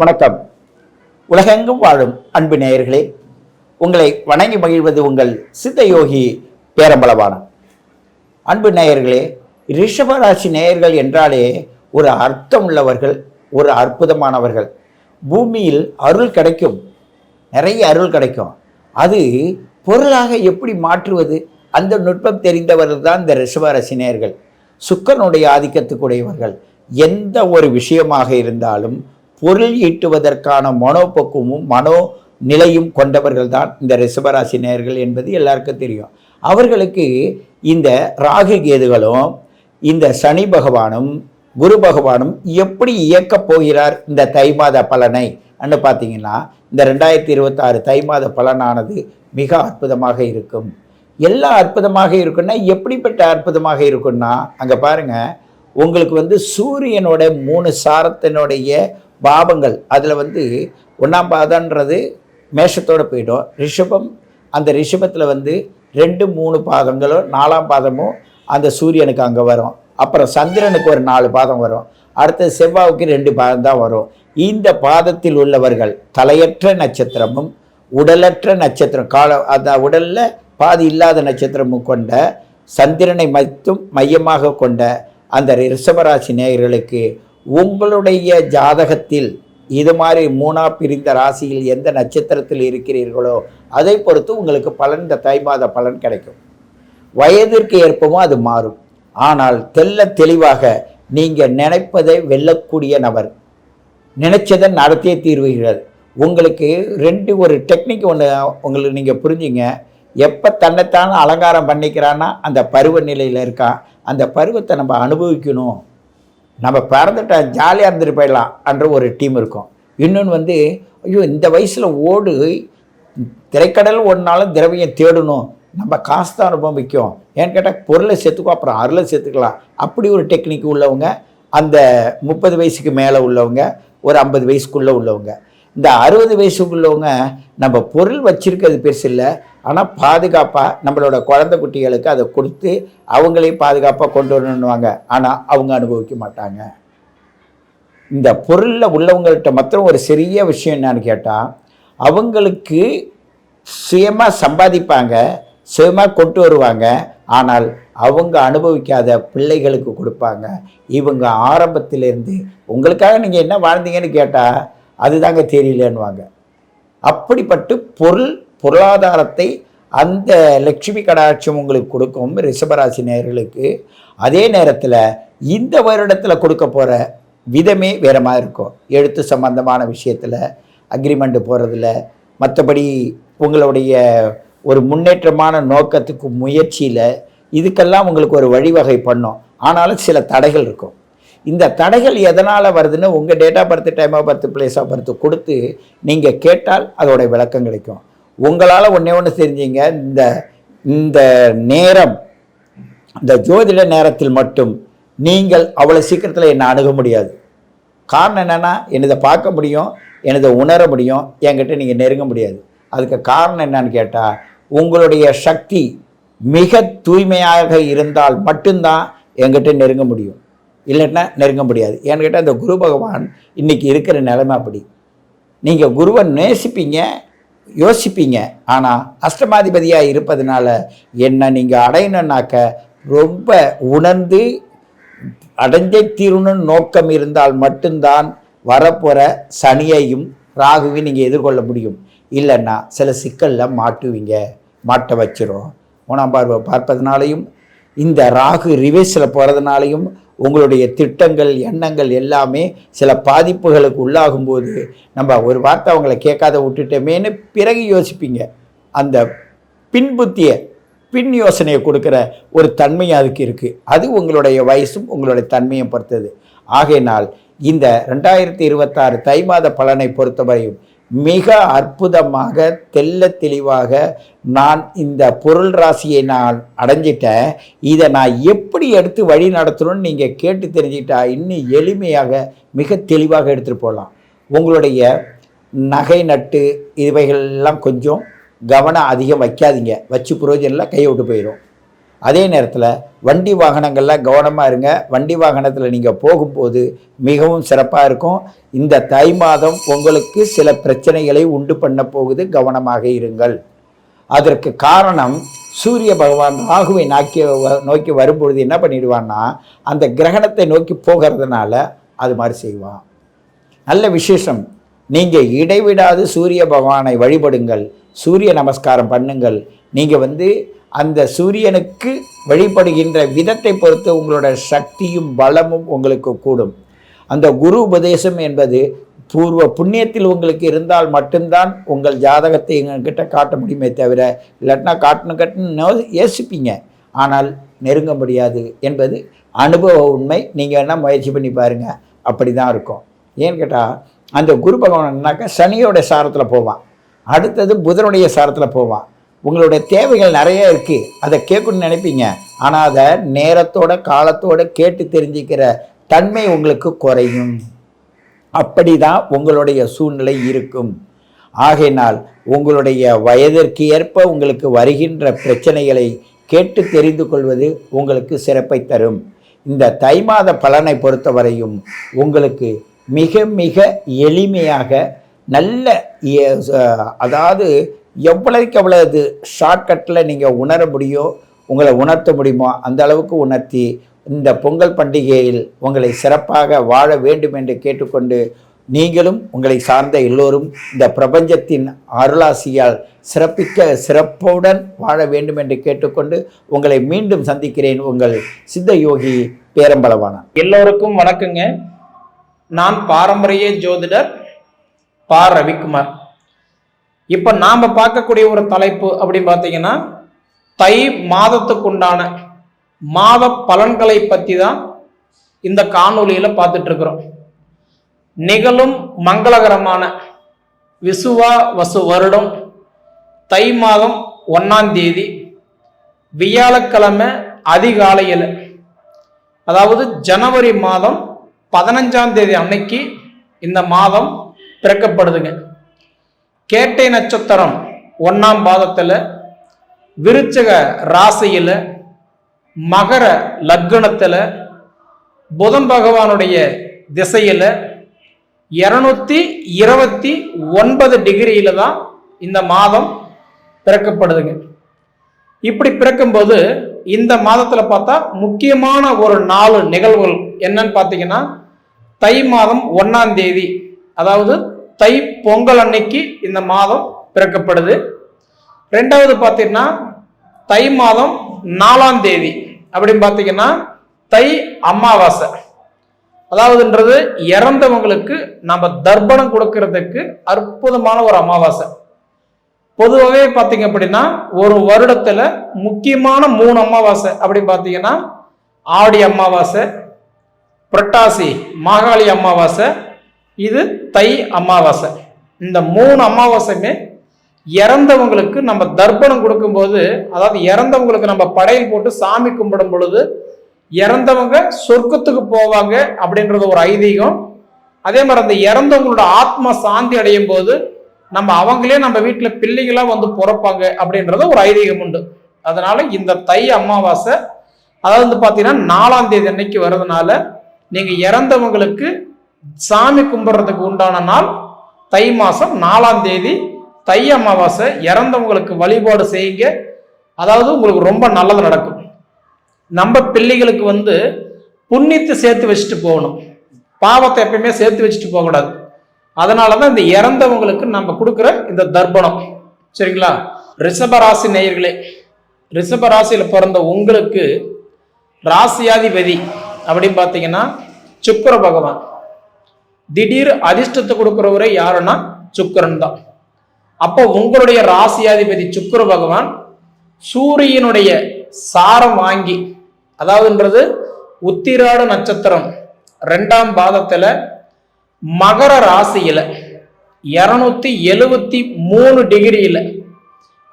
வணக்கம். உலகெங்கும் வாழும் அன்பு நேயர்களே உங்களை வணங்கி மகிழ்வது உங்கள் சித்த யோகி பேரம்பலவானன் அன்பு நேயர்களே ரிஷபராசி நேயர்கள் என்றாலே ஒரு அர்த்தம் உள்ளவர்கள் ஒரு அற்புதமானவர்கள். பூமியில் அருள் கிடைக்கும் நிறைய அருள் கிடைக்கும். அது பொருளாக எப்படி மாற்றுவது? அந்த நுட்பம் தெரிந்தவர்கள் தான் இந்த ரிஷபராசி நேயர்கள். சுக்கரனுடைய ஆதிக்கத்துக்குடையவர்கள். எந்த ஒரு விஷயமாக இருந்தாலும் பொருள் ஈட்டுவதற்கான மனோபக்குவமும் மனோ நிலையும் கொண்டவர்கள் தான் இந்த ரிஷபராசி நேர்கள் என்பது எல்லாருக்கும் தெரியும். அவர்களுக்கு இந்த ராகு கேதுகளும் இந்த சனி பகவானும் குரு பகவானும் எப்படி இயக்கப் போகிறார் இந்த தை மாத பலனை? அன்னு பார்த்தீங்கன்னா இந்த ரெண்டாயிரத்தி இருபத்தாறு தை மாத பலனானது மிக அற்புதமாக இருக்கும். எல்லாம் அற்புதமாக இருக்குன்னா எப்படிப்பட்ட அற்புதமாக இருக்குன்னா அங்கே பாருங்கள் உங்களுக்கு வந்து சூரியனோட மூணு சாரத்தினுடைய பாவங்கள் அதில் வந்து ஒன்றாம் பாதன்றது மேஷத்தோட போயிடும். ரிஷபம் அந்த ரிஷபத்தில் வந்து ரெண்டு மூணு பாதங்களும் நாலாம் பாதமும் அந்த சூரியனுக்கு அங்கே வரும். அப்புறம் சந்திரனுக்கு ஒரு நாலு பாதம் வரும். அடுத்தது செவ்வாவுக்கு ரெண்டு பாதம் தான் வரும். இந்த பாதத்தில் உள்ளவர்கள் தலையற்ற நட்சத்திரமும் உடலற்ற நட்சத்திரம் கால அந்த உடலில் பாதி இல்லாத நட்சத்திரமும் கொண்ட சந்திரனை மட்டும் மையமாக கொண்ட அந்த ரிஷபராசி நேயர்களுக்கு உங்களுடைய ஜாதகத்தில் இது மாதிரி மூணா பிரிந்த ராசியில் எந்த நட்சத்திரத்தில் இருக்கிறீர்களோ அதை பொறுத்து உங்களுக்கு பலன் இந்த தை மாத பலன் கிடைக்கும். வயதிற்கு ஏற்பமோ அது மாறும். ஆனால் தெல்ல தெளிவாக நீங்கள் நினைப்பதை வெல்லக்கூடிய நபர் நினைச்சதை நடத்தியே தீர்வீர்கள் உங்களுக்கு ரெண்டு ஒரு டெக்னிக் ஒன்று உங்களுக்கு நீங்கள் புரிஞ்சுங்க. எப்போ தன்னைத்தானே அலங்காரம் பண்ணிக்கிறான்னா அந்த பருவ நிலையில் இருக்கான் அந்த பருவத்தை நம்ம அனுபவிக்கணும். நம்ம பிறந்துட்ட ஜாலியாக இருந்துட்டு போயிடலாம் என்ற ஒரு டீம் இருக்கும். இன்னொன்று வந்து ஐயோ இந்த வயசில் ஓடு திரைக்கடல் ஓடினாலும் திரவியம் தேடணும். நம்ம காசு தான் ரொம்ப முக்கியம். ஏன்னு கேட்டால் பொருளை சேர்த்துக்கோ அப்புறம் அருளை சேர்த்துக்கலாம். அப்படி ஒரு டெக்னிக் உள்ளவங்க அந்த முப்பது வயசுக்கு மேலே உள்ளவங்க ஒரு ஐம்பது வயசுக்குள்ளே உள்ளவங்க. இந்த அறுபது வயசுக்குள்ளவங்க நம்ம பொருள் வச்சுருக்கிறது பெருசு இல்லை ஆனால் பாதுகாப்பாக நம்மளோட குழந்தை குட்டிகளுக்கு அதை கொடுத்து அவங்களையும் பாதுகாப்பாக கொண்டு வரணுன்னுவாங்க ஆனால் அவங்க அனுபவிக்க மாட்டாங்க. இந்த பொருளில் உள்ளவங்கள்ட்ட மாத்திரம் ஒரு சிறிய விஷயம் என்னான்னு கேட்டால் அவங்களுக்கு சுயமாக சம்பாதிப்பாங்க சுயமாக கொண்டு வருவாங்க. ஆனால் அவங்க அனுபவிக்காத பிள்ளைகளுக்கு கொடுப்பாங்க. இவங்க ஆரம்பத்திலேருந்து உங்களுக்காக நீங்கள் என்ன வாழ்ந்தீங்கன்னு கேட்டால் அதுதாங்க தெரியலன்னுவாங்க. அப்படிப்பட்டு பொருள் பொருளாதாரத்தை அந்த லட்சுமி கடாட்சம் உங்களுக்கு கொடுக்கும் ரிஷபராசி நேர்களுக்கு அதே நேரத்தில் இந்த வருடத்தில் கொடுக்க போகிற விதமே வேறு மாதிரி இருக்கும். எழுத்து சம்பந்தமான விஷயத்தில் அக்ரிமெண்ட் போகிறதுல மற்றபடி உங்களுடைய ஒரு முன்னேற்றமான நோக்கத்துக்கு முயற்சியில் இதுக்கெல்லாம் உங்களுக்கு ஒரு வழிவகை பண்ணும். ஆனாலும் சில தடைகள் இருக்கும். இந்த தடைகள் எதனால் வருதுன்னு உங்கள் date of birth time of birth place of birth கொடுத்து நீங்கள் கேட்டால் அதோடைய விளக்கம் கிடைக்கும். உங்களால் ஒன்றே ஒன்று செஞ்சீங்க. இந்த இந்த நேரம் இந்த ஜோதிட நேரத்தில் மட்டும் நீங்கள் அவ்வளோ சீக்கிரத்தில் என்னை அணுக முடியாது. காரணம் என்னென்னா என்னதை பார்க்க முடியும் எனதை உணர முடியும் என்கிட்ட நீங்கள் நெருங்க முடியாது. அதுக்கு காரணம் என்னன்னு கேட்டால் உங்களுடைய சக்தி மிக தூய்மையாக இருந்தால் மட்டும்தான் என்கிட்ட நெருங்க முடியும். இல்லைன்னா நெருங்க முடியாது. ஏன்னு கேட்டால் இந்த குரு பகவான் இன்றைக்கி இருக்கிற நிலைமை அப்படி. நீங்கள் குருவை நேசிப்பீங்க யோசிப்பீங்க. ஆனால் அஷ்டமாதிபதியாக இருப்பதனால என்ன நீங்கள் அடையணுன்னாக்க ரொம்ப உணர்ந்து அடைஞ்சே தீரணும் நோக்கம் இருந்தால் மட்டும்தான் வரப்போகிற சனியையும் ராகுவையும் நீங்கள் எதிர்கொள்ள முடியும். இல்லைன்னா சில சிக்கலில் மாட்டுவீங்க. மாட்ட வச்சிரும். மூணாம் பார்வை பார்ப்பதனாலையும் இந்த ராகு ரிவேஸில் போகிறதுனாலையும் உங்களுடைய திட்டங்கள் எண்ணங்கள் எல்லாமே சில பாதிப்புகளுக்கு உள்ளாகும்போது நம்ம ஒரு வார்த்தை அவங்கள கேட்காத விட்டுட்டோமேன்னு பிறகு யோசிப்பீங்க. அந்த பின்புத்தியை பின் யோசனையை கொடுக்குற ஒரு தன்மை அதுக்கு இருக்குது அது உங்களுடைய வயசும் உங்களுடைய தன்மையும் பொறுத்தது. ஆகையினால் இந்த ரெண்டாயிரத்தி இருபத்தாறு தை மாத பலனை பொறுத்தவரையும் மிக அற்புதமாக தெல்ல தெளிவாக நான் இந்த பொருள் ராசியை நான் அடைஞ்சிட்டேன். இதை நான் எப்படி எடுத்து வழி நடத்தணும்னு நீங்கள் கேட்டு தெரிஞ்சிட்டா இன்னும் எளிமையாக மிக தெளிவாக எடுத்துகிட்டு போகலாம். உங்களுடைய நகை நட்டு இவைகள் எல்லாம் கொஞ்சம் கவனம் அதிகம் வைக்காதீங்க. வச்சு புரோஜனில் கையை விட்டு போயிடும் அதே நேரத்தில் வண்டி வாகனங்களில் கவனமாக இருங்க. வண்டி வாகனத்தில் நீங்கள் போகும்போது மிகவும் சிறப்பாக இருக்கும். இந்த தை மாதம் உங்களுக்கு சில பிரச்சனைகளை உண்டு பண்ண போகுது. கவனமாக இருங்கள். அதற்கு காரணம் சூரிய பகவான் ராகுவை நோக்கி நோக்கி வரும்பொழுது என்ன பண்ணிடுவான்னா அந்த கிரகணத்தை நோக்கி போகிறதுனால அது மாதிரி செய்வான். நல்ல விசேஷம். நீங்கள் இடைவிடாது சூரிய பகவானை வழிபடுங்கள். சூரிய நமஸ்காரம் பண்ணுங்கள். நீங்கள் வந்து அந்த சூரியனுக்கு வழிபடுகின்ற விதத்தை பொறுத்து உங்களோட சக்தியும் பலமும் உங்களுக்கு கூடும். அந்த குரு உபதேசம் என்பது பூர்வ புண்ணியத்தில் உங்களுக்கு இருந்தால் மட்டும்தான் உங்கள் ஜாதகத்தை எங்ககிட்ட காட்ட முடியுமே தவிர இல்லாட்டினா காட்டணும் கட்டணும் யோசிப்பீங்க. ஆனால் நெருங்க முடியாது என்பது அனுபவ உண்மை. நீங்கள் என்ன முயற்சி பண்ணி பாருங்கள் அப்படி தான் இருக்கும். ஏன்னு கேட்டால் அந்த குரு பகவான்னாக்கா சனியோட சாரத்தில் போவான். அடுத்தது புதனுடைய சாரத்தில் போவான். உங்களுடைய தேவைகள் நிறைய இருக்குது அதை கேட்கணும்னு நினைப்பீங்க. ஆனால் அதை நேரத்தோட காலத்தோட கேட்டு தெரிஞ்சுக்கிற தன்மை உங்களுக்கு குறையும். அப்படி தான் உங்களுடைய சூழ்நிலை இருக்கும். ஆகையினால் உங்களுடைய வயதிற்கு ஏற்ப உங்களுக்கு வருகின்ற பிரச்சனைகளை கேட்டு தெரிந்து கொள்வது உங்களுக்கு சிறப்பை தரும். இந்த தை மாத பலனை பொறுத்தவரையும் உங்களுக்கு மிக மிக எளிமையாக நல்ல அதாவது எவ்வளவுக்கு எவ்வளவு ஷார்ட்கட்டில் நீங்கள் உணர முடியும் உங்களை உணர்த்த முடியுமோ அந்த அளவுக்கு உணர்த்தி இந்த பொங்கல் பண்டிகையில் உங்களை சிறப்பாக வாழ வேண்டும் என்று கேட்டுக்கொண்டு நீங்களும் உங்களை சார்ந்த எல்லோரும் இந்த பிரபஞ்சத்தின் அருளாசியால் சிறப்பிக்க சிறப்புடன் வாழ வேண்டும் என்று கேட்டுக்கொண்டு உங்களை மீண்டும் சந்திக்கிறேன் உங்கள் சித்த யோகி பேரம்பலவான எல்லோருக்கும் வணக்கங்க. நான் பாரம்பரிய ஜோதிடர் பா. ரவிக்குமார். இப்போ நாம் பார்க்கக்கூடிய ஒரு தலைப்பு அப்படின்னு பார்த்தீங்கன்னா தை மாதத்துக்குண்டான மாத பலன்களை பற்றி தான் இந்த காணொளியில் பார்த்துட்ருக்குறோம் நிகழும் மங்களகரமான விசுவா வசு வருடம் தை மாதம் ஒன்றாம் தேதி வியாழக்கிழமை அதிகாலையில் அதாவது ஜனவரி மாதம் பதினஞ்சாம் தேதி அன்னைக்கு இந்த மாதம் பிறக்கப்படுதுங்க. கேட்டை நட்சத்திரம் ஒன்றாம் பாதத்தில் விருச்சக ராசியில் மகர லக்னத்தில் புதன் பகவானுடைய திசையில் இரநூத்தி இருபத்தி ஒன்பது டிகிரியில தான் இந்த மாதம் பிறக்கப்படுதுங்க. இப்படி பிறக்கும்போது இந்த மாதத்தில் பார்த்தா முக்கியமான ஒரு நாலு நிகழ்வுகள் என்னன்னு பார்த்தீங்கன்னா தை மாதம் ஒன்றாம் தேதி அதாவது தை பொங்கல் அன்னைக்கு இந்த மாதம் பிறக்கப்படுது. ரெண்டாவது பார்த்தீங்கன்னா தை மாதம் நாலாம் தேதி. அப்படின்னு பார்த்தீங்கன்னா தை அமாவாசை. அதாவதுன்றது இறந்தவங்களுக்கு நம்ம தர்ப்பணம் கொடுக்கறதுக்கு அற்புதமான ஒரு அமாவாசை. பொதுவாகவே பார்த்தீங்க அப்படின்னா ஒரு வருடத்தில் முக்கியமான மூணு அமாவாசை. அப்படின்னு பார்த்தீங்கன்னா ஆடி அமாவாசை புரட்டாசி மாகாளி அமாவாசை இது தை அமாவாசை. இந்த மூணு அமாவாசையுமே இறந்தவங்களுக்கு நம்ம தர்ப்பணம் கொடுக்கும்போது அதாவது இறந்தவங்களுக்கு நம்ம படையல் போட்டு சாமி கும்பிடும் பொழுது இறந்தவங்க சொர்க்கத்துக்கு போவாங்க அப்படின்றது ஒரு ஐதீகம். அதே மாதிரி அந்த இறந்தவங்களோட ஆத்மா சாந்தி அடையும் போது நம்ம அவங்களே நம்ம வீட்டில் பிள்ளைங்களாம் வந்து பிறப்பாங்க அப்படின்றது ஒரு ஐதீகம் உண்டு. அதனால இந்த தை அமாவாசை அதாவது வந்து பார்த்தீங்கன்னா நாலாம் தேதி அன்னைக்கு வர்றதுனால நீங்கள் இறந்தவங்களுக்கு சாமி கும்பிட்றதுக்கு உண்டான நாள் தை மாதம் நாலாம் தேதி. தை அமாவாசை இறந்தவங்களுக்கு வழிபாடு செய்யுங்க. அதாவது உங்களுக்கு ரொம்ப நல்லது நடக்கும். நம்ம பிள்ளைகளுக்கு வந்து புண்ணியத்தை சேர்த்து வச்சுட்டு போகணும். பாவத்தை எப்பயுமே சேர்த்து வச்சுட்டு போகக்கூடாது. அதனால தான் இந்த இறந்தவங்களுக்கு நம்ம கொடுக்குற இந்த தர்ப்பணம். சரிங்களா? ரிஷபராசி நேயர்களே ரிஷபராசியில் பிறந்த உங்களுக்கு ராசியாதிபதி அப்படின்னு பார்த்தீங்கன்னா சுக்கர பகவான். திடீர் அதிர்ஷ்டத்தை கொடுக்குறவரே யாருன்னா சுக்கரன் தான். அப்போ உங்களுடைய ராசியாதிபதி சுக்கர பகவான் சூரியனுடைய சாரம் வாங்கி அதாவதுன்றது உத்திராட நட்சத்திரம் ரெண்டாம் பாதத்தில் மகர ராசியில் இரநூத்தி எழுவத்தி மூணு டிகிரியில்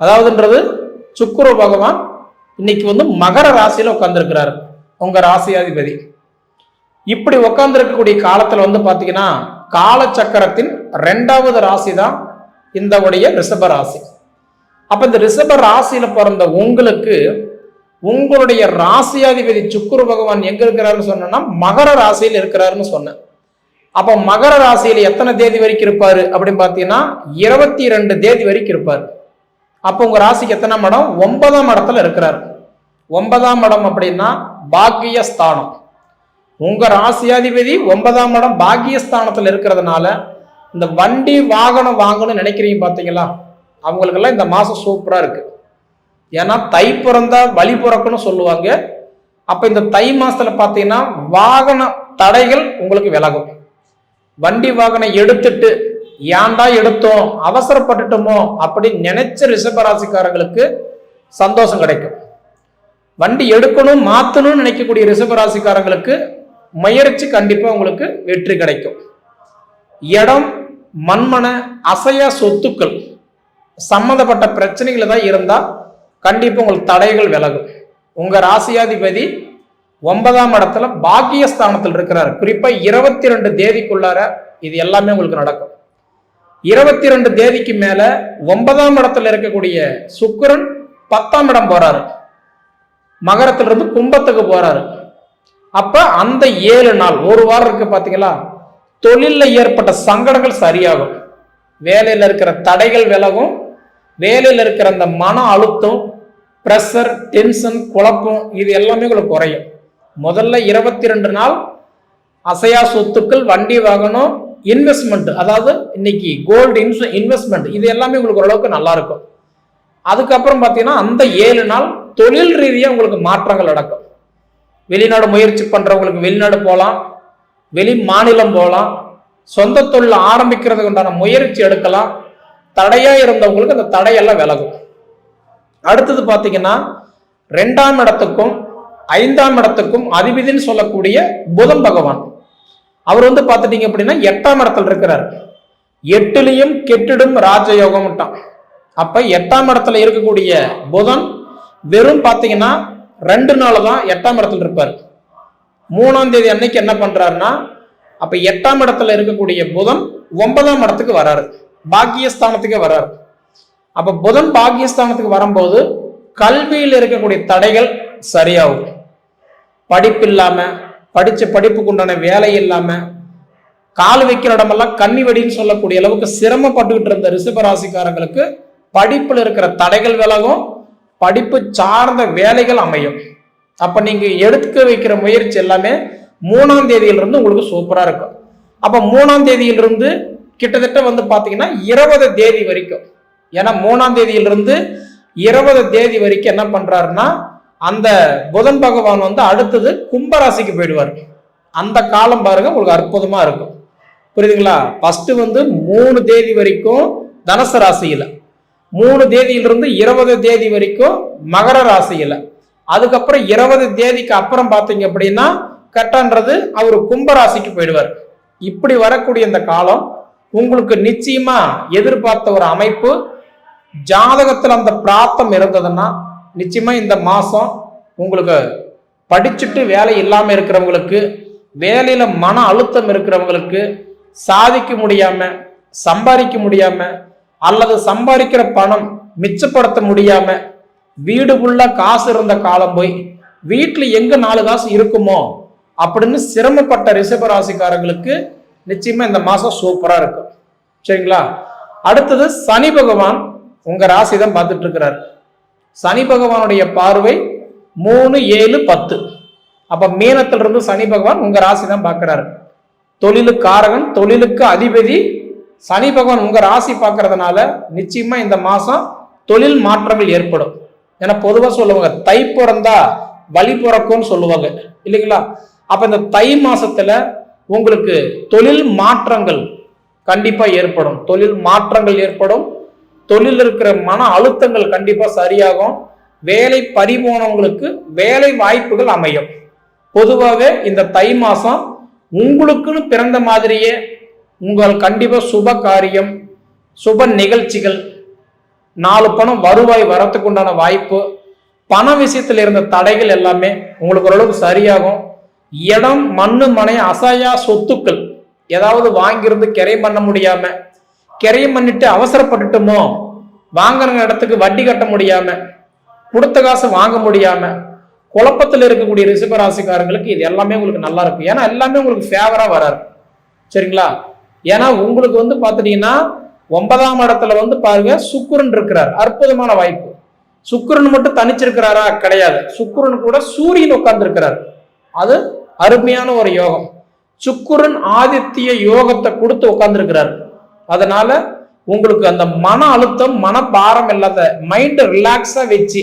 அதாவதுன்றது சுக்கிர பகவான் இன்னைக்கு வந்து மகர ராசியில் உட்கார்ந்துருக்கிறாரு. உங்கள் ராசியாதிபதி. இப்படி உட்கார்ந்துருக்கக்கூடிய காலத்துல வந்து பாத்தீங்கன்னா காலச்சக்கரத்தின் ரெண்டாவது ராசி தான் இந்த உடைய ரிஷப ராசி. அப்ப இந்த ரிஷப ராசியில பிறந்த உங்களுக்கு உங்களுடைய ராசியாதிபதி சுக்குரு பகவான் எங்க இருக்கிறாருன்னு சொன்னா மகர ராசியில் இருக்கிறாருன்னு சொன்னேன். அப்போ மகர ராசியில எத்தனை தேதி வரைக்கும் இருப்பாரு அப்படின்னு பார்த்தீங்கன்னா இருபத்தி ரெண்டு தேதி வரைக்கும் இருப்பார். அப்போ உங்க ராசிக்கு எத்தனை மடம் ஒன்பதாம் இடத்துல இருக்கிறார். ஒன்பதாம் இடம் அப்படின்னா பாக்கிய ஸ்தானம் உங்க ராசியாதிபதி ஒன்பதாம் இடம் பாக்கியஸ்தானத்தில் இருக்கிறதுனால இந்த வண்டி வாகனம் வாங்கணும்னு நினைக்கிறீங்க பார்த்தீங்களா அவங்களுக்கெல்லாம் இந்த மாதம் சூப்பராக இருக்கு. ஏன்னா தை பிறந்தா வழி பிறக்குன்னு சொல்லுவாங்க. அப்போ இந்த தை மாதத்தில் பார்த்தீங்கன்னா வாகன தடைகள் உங்களுக்கு விலகும். வண்டி வாகனம் எடுத்துட்டு ஏன்டா எடுத்தோம் அவசரப்பட்டுட்டோமோ அப்படி நினைச்ச ரிஷபராசிக்காரங்களுக்கு சந்தோஷம் கிடைக்கும். வண்டி எடுக்கணும் மாற்றணும்னு நினைக்கக்கூடிய ரிஷபராசிக்காரங்களுக்கு முயற்சி கண்டிப்பா உங்களுக்கு வெற்றி கிடைக்கும். இடம் மண்மன அசையா சொத்துக்கள் சம்மந்தப்பட்ட பிரச்சனைகள் தான் இருந்தால் கண்டிப்பாக உங்களுக்கு தடைகள் விலகும். உங்கள் ராசியாதிபதி ஒன்பதாம் இடத்துல பாக்கியஸ்தானத்தில் இருக்கிறார். குறிப்பாக இருபத்தி ரெண்டு தேதிக்குள்ளார இது எல்லாமே உங்களுக்கு நடக்கும். இருபத்தி ரெண்டு தேதிக்கு மேல ஒன்பதாம் இடத்துல இருக்கக்கூடிய சுக்கரன் பத்தாம் இடம் போறாரு. மகரத்திலிருந்து கும்பத்துக்கு போறாரு. அப்ப அந்த ஏழு நாள் ஒரு வாரம் இருக்கு பாத்தீங்களா? தொழிலில் ஏற்பட்ட சங்கடங்கள் சரியாகும். வேலையில இருக்கிற தடைகள் விலகும். வேலையில இருக்கிற அந்த மன அழுத்தம் ப்ரெஷர் டென்ஷன் குழப்பம் இது எல்லாமே உங்களுக்கு குறையும். முதல்ல இருபத்தி ரெண்டு நாள் அசையா சொத்துக்கள் வண்டி வாகனம் இன்வெஸ்ட்மெண்ட் அதாவது இன்னைக்கு கோல்டு இன்ஸ் இன்வெஸ்ட்மெண்ட் இது எல்லாமே உங்களுக்கு ஓரளவுக்கு நல்லா இருக்கும். அதுக்கப்புறம் பார்த்தீங்கன்னா அந்த ஏழு நாள் தொழில் ரீதியாக உங்களுக்கு மாற்றங்கள் நடக்கும். வெளிநாடு முயற்சி பண்ணுறவங்களுக்கு வெளிநாடு போகலாம் வெளி மாநிலம் போகலாம் சொந்த தொழில் ஆரம்பிக்கிறதுக்கு உண்டான முயற்சி எடுக்கலாம். தடையாக இருந்தவங்களுக்கு அந்த தடையெல்லாம் விலகும். அடுத்தது பார்த்தீங்கன்னா ரெண்டாம் இடத்துக்கும் ஐந்தாம் இடத்துக்கும் அதிபதினு சொல்லக்கூடிய புதன் பகவான். அவர் வந்து பார்த்துட்டீங்க அப்படின்னா எட்டாம் இடத்துல இருக்கிறார். எட்டுலையும் கெட்டிடும் ராஜயோகம்ட்டான். அப்ப எட்டாம் இடத்துல இருக்கக்கூடிய புதன் வெறும் பார்த்தீங்கன்னா ரெண்டு நாள் தான் எட்டாம் இடத்துல இருப்பார். மூணாம் தேதி அன்னைக்கு என்ன பண்றாருன்னா அப்ப எட்டாம் இடத்துல இருக்கக்கூடிய புதன் ஒன்பதாம் இடத்துக்கு வராரு. பாக்கியஸ்தானத்துக்கு வராரு. அப்ப புதன் பாக்கியஸ்தானத்துக்கு வரும்போது கல்வியில் இருக்கக்கூடிய தடைகள் சரியாகும். படிப்பு இல்லாம படிச்ச படிப்புக்கு உண்டான வேலை இல்லாம கால் வைக்கிற இடமெல்லாம் கன்னி வெடின்னு சொல்லக்கூடிய அளவுக்கு சிரமப்பட்டுக்கிட்டு இருந்த ரிஷபராசிக்காரங்களுக்கு படிப்பில் இருக்கிற தடைகள் விலகும் படிப்பு சார்ந்த வேலைகள் அமையும். அப்ப நீங்க எடுக்க வைக்கிற முயற்சி எல்லாமே மூணாம் தேதியிலிருந்து உங்களுக்கு சூப்பரா இருக்கும். அப்ப மூணாம் தேதியிலிருந்து கிட்டத்தட்ட வந்து பாத்தீங்கன்னா இருபது தேதி வரைக்கும். ஏன்னா மூணாம் தேதியிலிருந்து இருபது தேதி வரைக்கும் என்ன பண்றாருன்னா அந்த புதன் பகவான் வந்து அடுத்தது கும்பராசிக்கு போயிடுவார். அந்த காலம் பாருங்க உங்களுக்கு அற்புதமா இருக்கும். புரியுதுங்களா? ஃபர்ஸ்ட் வந்து மூணு தேதி வரைக்கும் தனுசு ராசியில. மூணு தேதியிலிருந்து இருபது தேதி வரைக்கும் மகர ராசியில். அதுக்கப்புறம் இருபது தேதிக்கு அப்புறம் பார்த்தீங்க அப்படின்னா கட்டன்றது அவர் கும்பராசிக்கு போயிடுவார். இப்படி வரக்கூடிய இந்த காலம் உங்களுக்கு நிச்சயமா எதிர்பார்த்த ஒரு அமைப்பு ஜாதகத்தில் அந்த பிராப்தம் இருந்ததுன்னா நிச்சயமா இந்த மாசம் உங்களுக்கு படிச்சுட்டு வேலை இல்லாமல் இருக்கிறவங்களுக்கு வேலையில மன அழுத்தம் இருக்கிறவங்களுக்கு சாதிக்க முடியாம சம்பாதிக்க முடியாம அல்லது சம்பாதிக்கிற பணம் மிச்சப்படுத்த முடியாம வீடு காசு இருந்த காலம் போய் வீட்டில் எங்க நாலு காசு இருக்குமோ அப்படின்னு சிரமப்பட்ட ரிஷபராசிக்காரங்களுக்கு நிச்சயமா இந்த மாசம் சூப்பரா இருக்கும் சரிங்களா? அடுத்தது சனி பகவான் உங்க ராசி தான் பார்த்துட்டு இருக்கிறார். சனி பகவானுடைய பார்வை மூணு ஏழு பத்து. அப்ப மீனத்திலிருந்து சனி பகவான் உங்க ராசி தான் பார்க்கிறாரு. தொழிலுக்காரகன் தொழிலுக்கு அதிபதி சனி பகவான் உங்க ராசி பார்க்கறதுனால நிச்சயமா இந்த மாசம் தொழில் மாற்றங்கள் ஏற்படும். ஏன்னா பொதுவாக சொல்லுவாங்க தை பிறந்தா வழி பிறக்கும்னு சொல்லுவாங்க. இல்லைங்களா? அப்ப இந்த தை மாசத்துல உங்களுக்கு தொழில் மாற்றங்கள் கண்டிப்பா ஏற்படும். தொழில் மாற்றங்கள் ஏற்படும். தொழில் இருக்கிற மன அழுத்தங்கள் கண்டிப்பா சரியாகும். வேலை பறிபோனவங்களுக்கு வேலை வாய்ப்புகள் அமையும். பொதுவாகவே இந்த தை மாசம் உங்களுக்குன்னு பிறந்த மாதிரியே உங்கள் கண்டிப்பாக சுப காரியம் சுப நிகழ்ச்சிகள் நாலு பணம் வருவாய் வரத்துக்கு உண்டான வாய்ப்பு பண விஷயத்தில் இருந்த தடைகள் எல்லாமே உங்களுக்கு ஓரளவுக்கு சரியாகும். இடம் மண்ணு மனை அசையா சொத்துக்கள் ஏதாவது வாங்கியிருந்து கிரையம் பண்ண முடியாம கிரையம் பண்ணிட்டு அவசரப்பட்டுட்டோமோ வாங்குற இடத்துக்கு வட்டி கட்ட முடியாம கொடுத்த காசு வாங்க முடியாம குழப்பத்தில் இருக்கக்கூடிய ரிஷப ராசிக்காரங்களுக்கு இது எல்லாமே உங்களுக்கு நல்லா இருக்கும். ஏன்னா எல்லாமே உங்களுக்கு ஃபேவரா வராது. சரிங்களா? ஏன்னா உங்களுக்கு வந்து பார்த்துட்டீங்கன்னா ஒன்பதாம் இடத்துல வந்து பாருங்க சுக்குரன் இருக்கிறார். அற்புதமான வாய்ப்பு. சுக்குரன் மட்டும் தனிச்சிருக்கிறாரா? கிடையாது. சுக்குரன் கூட சூரியன் உட்கார்ந்துருக்கிறார். அது அருமையான ஒரு யோகம். சுக்குரன் ஆதித்ய யோகத்தை கொடுத்து உட்கார்ந்துருக்கிறார். அதனால உங்களுக்கு அந்த மன அழுத்தம் மனபாரம் இல்லாத மைண்ட் ரிலாக்ஸாக வச்சு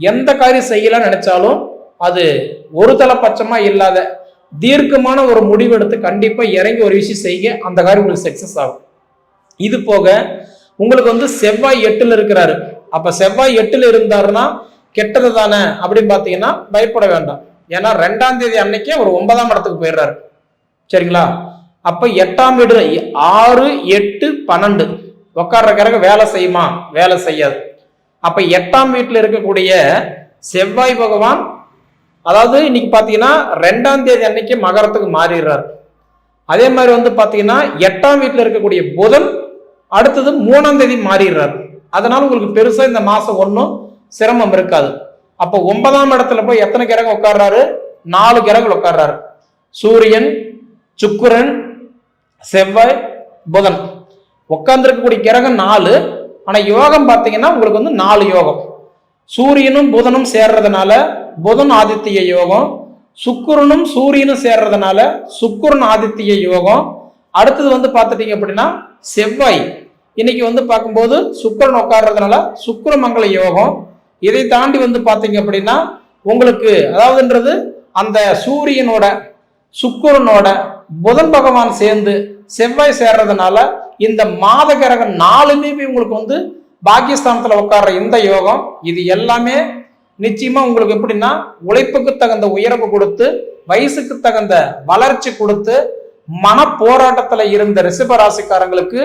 எந்த காரியம் செய்யலாம்னு நினைச்சாலும் அது ஒரு தலைப்பட்சமா இல்லாத தீர்க்கமான ஒரு முடிவு எடுத்து இறங்கி ஒரு விஷயம் செய்ய அந்த காரியம் உங்களுக்கு சக்சஸ் ஆகும். இது போக உங்களுக்கு வந்து செவ்வாய் எட்டில் இருக்கிறாரு. அப்போ செவ்வாய் எட்டில் இருந்தாருன்னா கெட்டது தானே அப்படின்னு பார்த்தீங்கன்னா பயப்பட வேண்டாம். ஏன்னா ரெண்டாம் தேதி அன்னைக்கே ஒரு ஒன்பதாம் இடத்துக்கு போயிடுறாரு. சரிங்களா? அப்போ எட்டாம் வீடு ஆறு எட்டு பன்னெண்டு. உட்கார்ற வேலை செய்யுமா? வேலை செய்யாது. அப்போ எட்டாம் வீட்டில் இருக்கக்கூடிய செவ்வாய் பகவான் அதாவது இன்னைக்கு பாத்தீங்கன்னா ரெண்டாம் தேதி அன்னைக்கு மகரத்துக்கு மாறிடுறாரு. அதே மாதிரி வந்து பாத்தீங்கன்னா எட்டாம் வீட்டில் இருக்கக்கூடிய புதன் அடுத்தது மூணாம் தேதி மாறிடுறாரு. அதனால உங்களுக்கு பெருசா இந்த மாசம் ஒன்றும் சிரமம் இருக்காது. அப்போ ஒன்பதாம் இடத்துல போய் எத்தனை கிரகம் உட்கார்றாரு? நாலு கிரகங்கள் உட்கார்றாரு. சூரியன் சுக்குரன் செவ்வாய் புதன். உட்கார்ந்துருக்கக்கூடிய கிரகம் நாலு. ஆனா யோகம் பார்த்தீங்கன்னா உங்களுக்கு வந்து நாலு யோகம். சூரியனும் புதனும் சேர்றதுனால புதன் ஆதித்ய யோகம் சுக்குரனும் சூரியனும் சேர்றதுனால சுக்குரன் ஆதித்ய யோகம். அடுத்தது வந்து பார்த்துட்டீங்க அப்படின்னா செவ்வாய். இன்னைக்கு வந்து பார்க்கும்போது சுக்கரன் உட்கார்றதுனால சுக்கிரமங்கல யோகம். இதை தாண்டி வந்து பார்த்தீங்க அப்படின்னா உங்களுக்கு அதாவதுன்றது அந்த சூரியனோட சுக்குரனோட புதன் பகவான் சேர்ந்து செவ்வாய் சேர்றதுனால இந்த மாத கிரகம் நாலுமே உங்களுக்கு வந்து பாக்கியஸ்தானத்தில் உட்கார்ற இந்த யோகம் இது எல்லாமே நிச்சயமா உங்களுக்கு எப்படின்னா உழைப்புக்கு தகுந்த உயர்வு கொடுத்து வயசுக்கு தகுந்த வளர்ச்சி கொடுத்து மன போராட்டத்துல இருந்த ரிஷப ராசிக்காரங்களுக்கு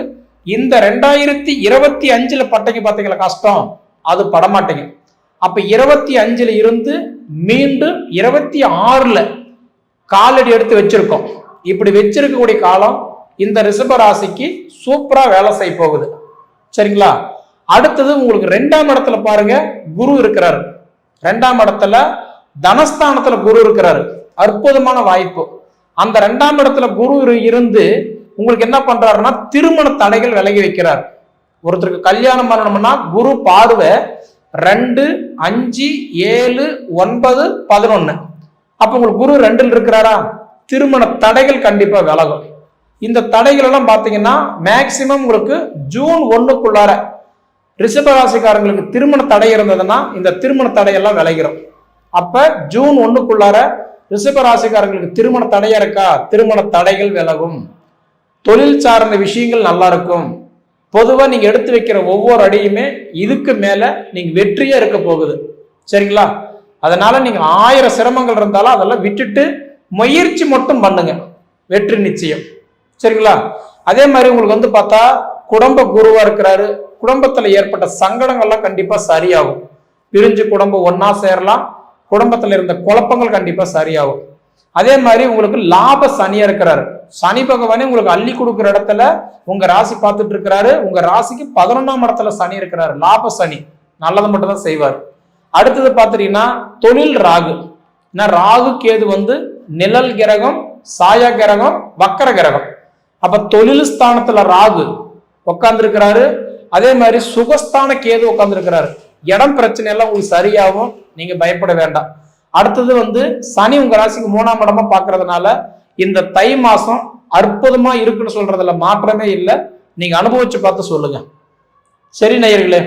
இந்த ரெண்டாயிரத்தி இருபத்தி அஞ்சுல பட்டைக்கு பார்த்தீங்களா கஷ்டம். அது படமாட்டேங்க. அப்ப இருபத்தி அஞ்சுல இருந்து மீண்டும் இருபத்தி ஆறுல காலடி எடுத்து வச்சிருக்கோம். இப்படி வச்சிருக்கக்கூடிய காலம் இந்த ரிஷப ராசிக்கு சூப்பரா வேலை செய்ய போகுது. சரிங்களா? அடுத்தது உங்களுக்கு ரெண்டாம் இடத்துல பாருங்க குரு இருக்கிறாரு. ரெண்டாம் இடத்துல தனஸ்தானத்துல குரு இருக்கிறாரு. அற்புதமான வாய்ப்பு. அந்த ரெண்டாம் இடத்துல குரு இருந்து உங்களுக்கு என்ன பண்றாருன்னா திருமண தடைகள் விலகி வைக்கிறார். ஒருத்தருக்கு கல்யாணம் பண்ணணும்னா குரு பார்வை ரெண்டு அஞ்சு ஏழு ஒன்பது பதினொன்னு. அப்ப உங்களுக்கு குரு ரெண்டில் இருக்கிறாரா? திருமண தடைகள் கண்டிப்பா விலகும். இந்த தடைகள் எல்லாம் பாத்தீங்கன்னா மேக்சிமம் உங்களுக்கு ஜூன் ஒண்ணுக்குள்ளார ரிஷபராசிக்காரங்களுக்கு திருமண தடை இருந்ததுன்னா இந்த திருமண தடையெல்லாம் விளைகிறோம் அப்ப ஜூன் ஒன்றுக்குள்ளார ரிஷபராசிக்காரங்களுக்கு திருமண தடையா இருக்கா? திருமண தடைகள் விலகும். தொழில் சார்ந்த விஷயங்கள் நல்லா இருக்கும். பொதுவாக நீங்கள் எடுத்து வைக்கிற ஒவ்வொரு அடியுமே இதுக்கு மேலே நீங்கள் வெற்றியாக இருக்க போகுது. சரிங்களா? அதனால நீங்கள் ஆயிரம் சிரமங்கள் இருந்தாலும் அதெல்லாம் விட்டுட்டு முயற்சி மட்டும் பண்ணுங்க. வெற்றி நிச்சயம். சரிங்களா? அதே மாதிரி உங்களுக்கு வந்து பார்த்தா குடும்ப குருவாக இருக்கிறாரு. குடும்பத்தில் ஏற்பட்ட சங்கடங்கள்லாம் கண்டிப்பாக சரியாகும். பிரிஞ்சு குடும்பம் ஒன்றா சேரலாம். குடும்பத்தில் இருந்த குழப்பங்கள் கண்டிப்பாக சரியாகும். அதே மாதிரி உங்களுக்கு லாப சனியா இருக்கிறாரு. சனி பகவானே உங்களுக்கு அள்ளி கொடுக்குற இடத்துல உங்க ராசி பார்த்துட்டு இருக்கிறாரு. உங்க ராசிக்கு பதினொன்னாம் இடத்துல சனி இருக்கிறாரு. லாப சனி. நல்லது மட்டும் தான் செய்வார். அடுத்தது பார்த்துட்டீங்கன்னா தொழில் ராகு. ஏன்னா ராகு கேது வந்து நிழல் கிரகம் சாயா கிரகம் வக்கர கிரகம். அப்ப தொழில் ஸ்தானத்துல ராகு உட்கார்ந்துருக்கிறாரு அதே மாதிரி சுகஸ்தான கேது உட்காந்துருக்கிறாரு இடம் பிரச்சனை எல்லாம் உங்களுக்கு சரியாகும் நீங்க பயப்பட வேண்டாம். அடுத்தது வந்து சனி உங்க ராசிக்கு மூணாம் இடமா பாக்குறதுனால இந்த தை மாசம் அற்புதமா இருக்குன்னு சொல்றதுல மாற்றமே இல்லை. நீங்க அனுபவிச்சு பார்த்து சொல்லுங்க. சரி நேயர்களே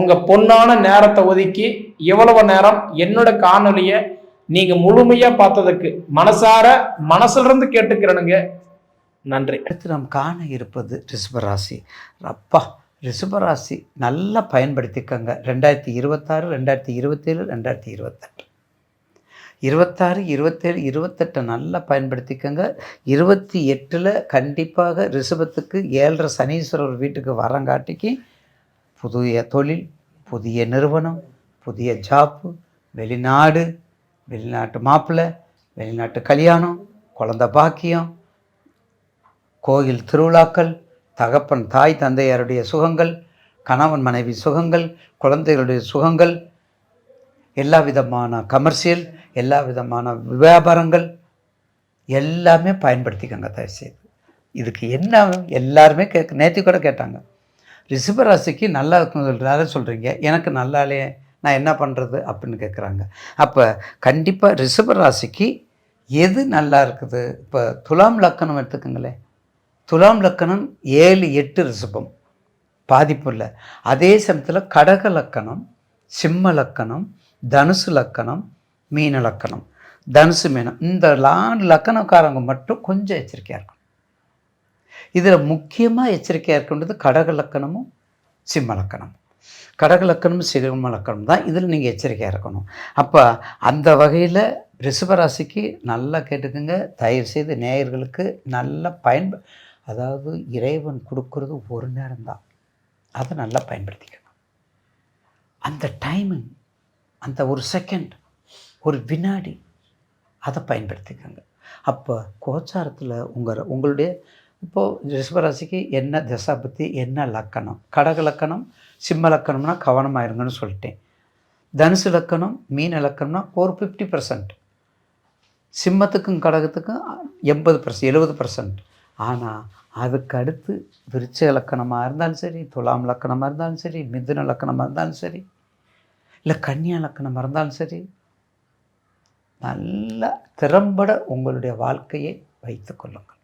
உங்க பொன்னான நேரத்தை ஒதுக்கி இவ்வளவு நேரம் என்னோட காணொலிய நீங்க முழுமையா பார்த்ததுக்கு மனசார மனசுல இருந்து கேட்டுக்கிறனுங்க. நன்றி. அடுத்து நாம் காண இருப்பது ரிஷபராசி அப்பா ரிஷபராசி நல்லா பயன்படுத்திக்கங்க. ரெண்டாயிரத்தி இருபத்தாறு ரெண்டாயிரத்தி இருபத்தேழு ரெண்டாயிரத்தி இருபத்தெட்டு. இருபத்தாறு இருபத்தேழு இருபத்தெட்டை நல்லா பயன்படுத்திக்கங்க. இருபத்தி எட்டில் கண்டிப்பாக ரிஷபத்துக்கு ஏழரை சனீஸ்வரர் வீட்டுக்கு வரங்காட்டிக்கு புதிய தொழில் புதிய நிறுவனம் புதிய ஜாப்பு வெளிநாடு வெளிநாட்டு மாப்பிள்ளை வெளிநாட்டு கல்யாணம் குழந்த பாக்கியம் கோயில் திருவிழாக்கள் தகப்பன் தாய் தந்தையருடைய சுகங்கள் கணவன் மனைவி சுகங்கள் குழந்தைகளுடைய சுகங்கள் எல்லா விதமான கமர்ஷியல் எல்லா விதமான வியாபாரங்கள் எல்லாமே பயன்படுத்திக்கோங்க தயவுசெய்து. இதுக்கு என்ன எல்லாருமே கேட்க நேற்று கூட கேட்டாங்க. ரிஷபராசிக்கு நல்லா இருக்குன்னு சொல்கிறாரு சொல்கிறீங்க எனக்கு நல்லாலே நான் என்ன பண்ணுறது அப்படின்னு கேட்குறாங்க அப்போ கண்டிப்பாக ரிஷபராசிக்கு எது நல்லா இருக்குது? இப்போ துலாம் லக்கணம் எடுத்துக்கோங்களேன். துலாம் லக்கணம் ஏழு எட்டு ரிஷபம். பாதிப்பு இல்லை. அதே சமயத்தில் கடக லக்கணம் சிம்ம லக்கணம் தனுசு லக்கணம் மீன லக்கணம். தனுசு மீனம். இந்த லான் லக்கணக்காரங்க மட்டும் கொஞ்சம் எச்சரிக்கையாக இருக்கணும். இதில் முக்கியமாக எச்சரிக்கையாக இருக்கின்றது கடக லக்கணமும் சிம்ம லக்கணம் கடக லக்கணமும் சிம்ம லக்கணம் தான் இதில் நீங்கள் எச்சரிக்கையாக இருக்கணும். அப்போ அந்த வகையில் ரிஷபராசிக்கு நல்லா கேட்டுக்குங்க. தயவு செய்து நேயர்களுக்கு நல்ல பயன்ப அதாவது இறைவன் கொடுக்கறது ஒரு நேரம்தான். அதை நல்லா பயன்படுத்திக்கணும். அந்த டைமிங் அந்த ஒரு செகண்ட் ஒரு வினாடி அதை பயன்படுத்திக்கோங்க. அப்போ கோச்சாரத்தில் உங்கள் உங்களுடைய இப்போது ரிஷபராசிக்கு என்ன தசாபத்தி என்ன லக்கணம்? கடக லக்கணம் சிம்ம லக்கணம்னா கவனமாக இருங்கன்னு சொல்லிட்டேன். தனுசு லக்கணம் மீன லக்கணம்னா ஒரு ஃபிஃப்டி பர்சன்ட் சிம்மத்துக்கும் கடகத்துக்கும் எண்பது பர்சன்ட் எழுபது பர்சன்ட் ஆனால் அதுக்கு அடுத்து விருச்ச லக்கணமாக இருந்தாலும் சரி துலாம் லக்கணமாக இருந்தாலும் சரி மிதுன லக்கணமாக இருந்தாலும் சரி இல்லை கன்னியா லக்கணமாக இருந்தாலும் சரி நல்ல திறம்பட உங்களுடைய வாழ்க்கையை வைத்து கொள்ளுங்கள்.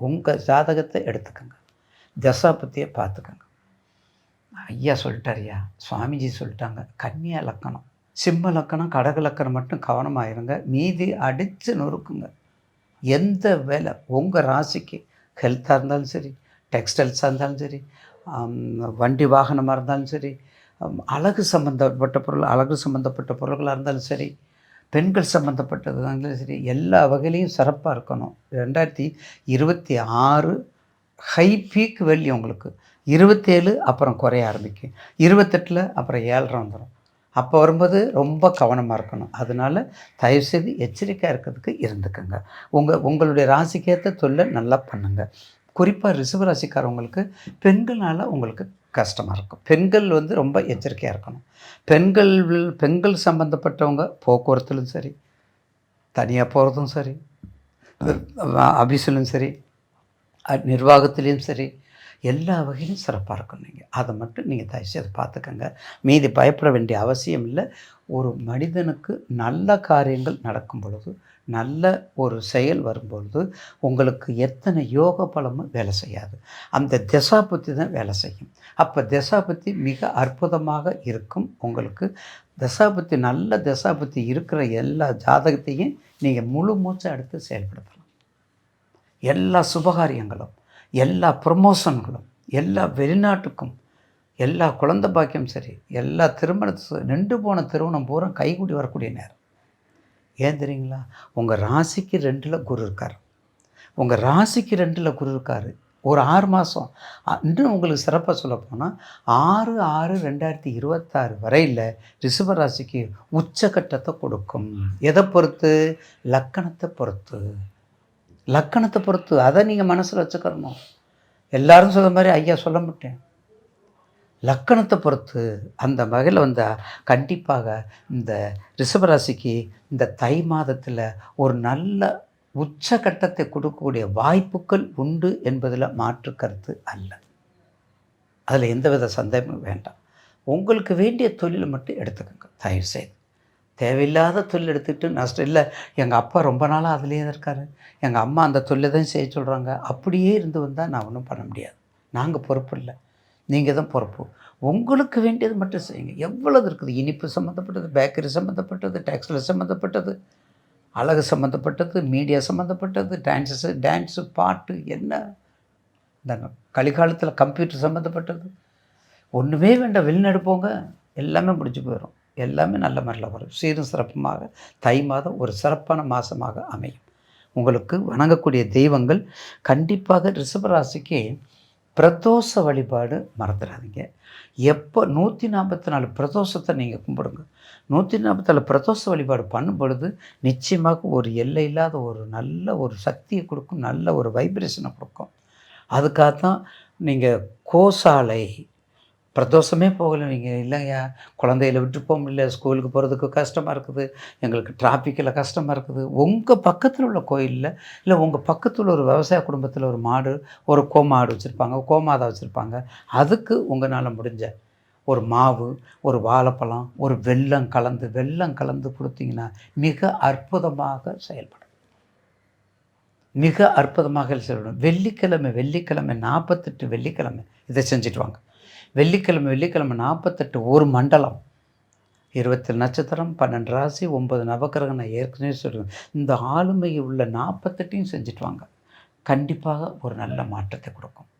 உங்கள் ஜாதகத்தை எடுத்துக்கோங்க. தசாபத்தியை பார்த்துக்கோங்க. ஐயா சொல்லிட்டாரியா சுவாமிஜி சொல்லிட்டாங்க கன்னியா லக்கணம் சிம்ம லக்கணம் கடக லக்கணம் மட்டும் கவனமாக இருங்க. மீதி அடித்து நொறுக்குங்க. எந்த வேலை உங்கள் ராசிக்கு ஹெல்த்தாக இருந்தாலும் சரி டெக்ஸ்டைல்ஸாக இருந்தாலும் சரி வண்டி வாகனமாக இருந்தாலும் சரி அழகு சம்மந்தப்பட்ட பொருள் அழகு சம்மந்தப்பட்ட பொருள்களாக இருந்தாலும் சரி பெண்கள் சம்மந்தப்பட்டது இருந்தாலும் சரி எல்லா வகையிலையும் சிறப்பாக இருக்கணும். ரெண்டாயிரத்தி இருபத்தி ஆறு ஹை பீக் வெள்ளி உங்களுக்கு. இருபத்தேழு அப்புறம் குறைய ஆரம்பிக்கும். இருபத்தெட்டில் அப்புறம் ஏழரை வந்துடும் அப்போ வரும்போது ரொம்ப கவனமாக இருக்கணும். அதனால் தயவுசெய்து எச்சரிக்கையாக இருக்கிறதுக்கு இருந்துக்கோங்க. உங்கள் உங்களுடைய ராசிக்கேற்ற தொல்லை நல்லா பண்ணுங்கள் குறிப்பாக ரிஷப ராசிக்காரவங்களுக்கு பெண்களால் உங்களுக்கு கஷ்டமாக இருக்கும். பெண்கள் வந்து ரொம்ப எச்சரிக்கையாக இருக்கணும். பெண்கள் பெண்கள் சம்மந்தப்பட்டவங்க போக்குவரத்துலையும் சரி தனியாக போகிறதும் சரி அபிசிலும் சரி நிர்வாகத்துலேயும் சரி எல்லா வகையிலும் சிறப்பாக இருக்கும் நீங்கள் அதை மட்டும் நீங்கள் தயவுசெய்து பார்த்துக்கோங்க. மீதி பயப்பட வேண்டிய அவசியம் இல்லை. ஒரு மனிதனுக்கு நல்ல காரியங்கள் நடக்கும் பொழுது நல்ல ஒரு செயல் வரும்பொழுது உங்களுக்கு எத்தனை யோக பலமும் வேலை செய்யாது. அந்த திசாபுத்தி தான் வேலை செய்யும். அப்போ திசாபுத்தி மிக அற்புதமாக இருக்கும் உங்களுக்கு. தசாபுத்தி நல்ல தசாபுத்தி இருக்கிற எல்லா ஜாதகத்தையும் நீங்கள் முழு மூச்சை எடுத்து செயல்படுத்தலாம். எல்லா சுபகாரியங்களும். எல்லா ப்ரொமோஷன்களும் எல்லா வெளிநாட்டுக்கும் எல்லா குழந்தை பாக்கியம் சரி எல்லா திருமணத்து நின்று போன திருமணம் பூரா கைகூடி வரக்கூடிய நேரம். ஏன் தெரியுங்களா? உங்கள் ராசிக்கு ரெண்டில் குரு இருக்கார். உங்கள் ராசிக்கு ரெண்டில் குரு இருக்கார். ஒரு ஆறு மாதம் இன்னும் உங்களுக்கு சிறப்பாக சொல்லப்போனால் ஆறு ஆறு ரெண்டாயிரத்தி இருபத்தாறு வரையில் ரிஷபராசிக்கு உச்சக்கட்டத்தை கொடுக்கும். எதை பொறுத்து? லக்கணத்தை பொறுத்து. லக்கணத்தை பொறுத்து அதை நீங்கள் மனசில் வச்சுக்கிறணும். எல்லாரும் சொல்கிற மாதிரி ஐயா சொல்ல மாட்டேன். லக்கணத்தை பொறுத்து அந்த வகையில் வந்து கண்டிப்பாக இந்த ரிஷபராசிக்கு இந்த தை மாதத்தில் ஒரு நல்ல உச்சகட்டத்தை கொடுக்கக்கூடிய வாய்ப்புகள் உண்டு என்பதில் மாற்று கருத்து அல்ல. அதில் எந்தவித சந்தேகமும் வேண்டாம். உங்களுக்கு வேண்டிய தொழிலை மட்டும் எடுத்துக்கோங்க. தயவு செய்து தேவையில்லாத தொழில் எடுத்துக்கிட்டு நஷ்டம் இல்லை. எங்கள் அப்பா ரொம்ப நாளாக அதுலேயே தான் இருக்காரு. எங்கள் அம்மா அந்த தொழிலை தான் செய்ய சொல்கிறாங்க அப்படியே இருந்து வந்தால் நான் ஒன்றும் பண்ண முடியாது. நாங்கள் பொறுப்பு இல்லை. நீங்கள் தான் பொறுப்பு. உங்களுக்கு வேண்டியது மட்டும் செய்யுங்க. எவ்வளவு இருக்குது? இனிப்பு சம்மந்தப்பட்டது பேக்கரி சம்மந்தப்பட்டது டெக்ஸ்டைல் சம்மந்தப்பட்டது அழகு சம்மந்தப்பட்டது மீடியா சம்மந்தப்பட்டது டான்ஸஸ்ஸு டான்ஸு பாட்டு என்ன? இந்த கலிகாலத்தில் கம்ப்யூட்டர் சம்மந்தப்பட்டது ஒன்றுமே வேண்டாம். வெளிநாடு போங்க. எல்லாமே முடிஞ்சு போயிடும் எல்லாமே நல்ல முறையில் வரும். சீரும் சிறப்புமாக தை மாதம் ஒரு சிறப்பான மாதமாக அமையும். உங்களுக்கு வணங்கக்கூடிய தெய்வங்கள் கண்டிப்பாக ரிஷபராசிக்கு பிரதோஷ வழிபாடு மறந்துடாதீங்க. எப்போ நூற்றி நாற்பத்தி நாலு பிரதோஷத்தை நீங்கள் கும்பிடுங்க. நூற்றி நாற்பத்தி நாலு பிரதோஷ வழிபாடு பண்ணும் பொழுது நிச்சயமாக ஒரு எல்லை இல்லாத ஒரு நல்ல ஒரு சக்தியை கொடுக்கும் நல்ல ஒரு வைப்ரேஷனை கொடுக்கும். அதுக்காக தான் நீங்கள் கோசாலை பிரதோஷமே போகலை. நீங்கள் இல்லைங்கய்யா குழந்தையில விட்டு போக முடியல. ஸ்கூலுக்கு போகிறதுக்கு கஷ்டமாக இருக்குது. எங்களுக்கு டிராஃபிக்கில் கஷ்டமாக இருக்குது. உங்கள் பக்கத்தில் உள்ள கோயிலில் இல்லை உங்கள் பக்கத்தில் ஒரு விவசாய குடும்பத்தில் ஒரு மாடு ஒரு கோமாடு வச்சுருப்பாங்க கோமாதா வச்சுருப்பாங்க. அதுக்கு உங்களால் முடிஞ்ச ஒரு மாவு ஒரு வாழைப்பழம் ஒரு வெள்ளம் கலந்து வெள்ளம் கலந்து கொடுத்தீங்கன்னா மிக அற்புதமாக செயல்படும். மிக அற்புதமாக செயல்படும். வெள்ளிக்கிழமை வெள்ளிக்கிழமை நாற்பத்தெட்டு வெள்ளிக்கிழமை இதை செஞ்சுட்டு வாங்க. வெள்ளிக்கிழமை வெள்ளிக்கிழமை நாற்பத்தெட்டு ஒரு மண்டலம். இருபத்தி நட்சத்திரம் பன்னெண்டு ராசி ஒம்பது நவக்கிரகம் நான் ஏற்கனவே சொல்லுவேன் இந்த ஆளுமை உள்ள நாற்பத்தெட்டையும் செஞ்சுட்டு வாங்க. கண்டிப்பாக ஒரு நல்ல மாற்றத்தை கொடுக்கும்.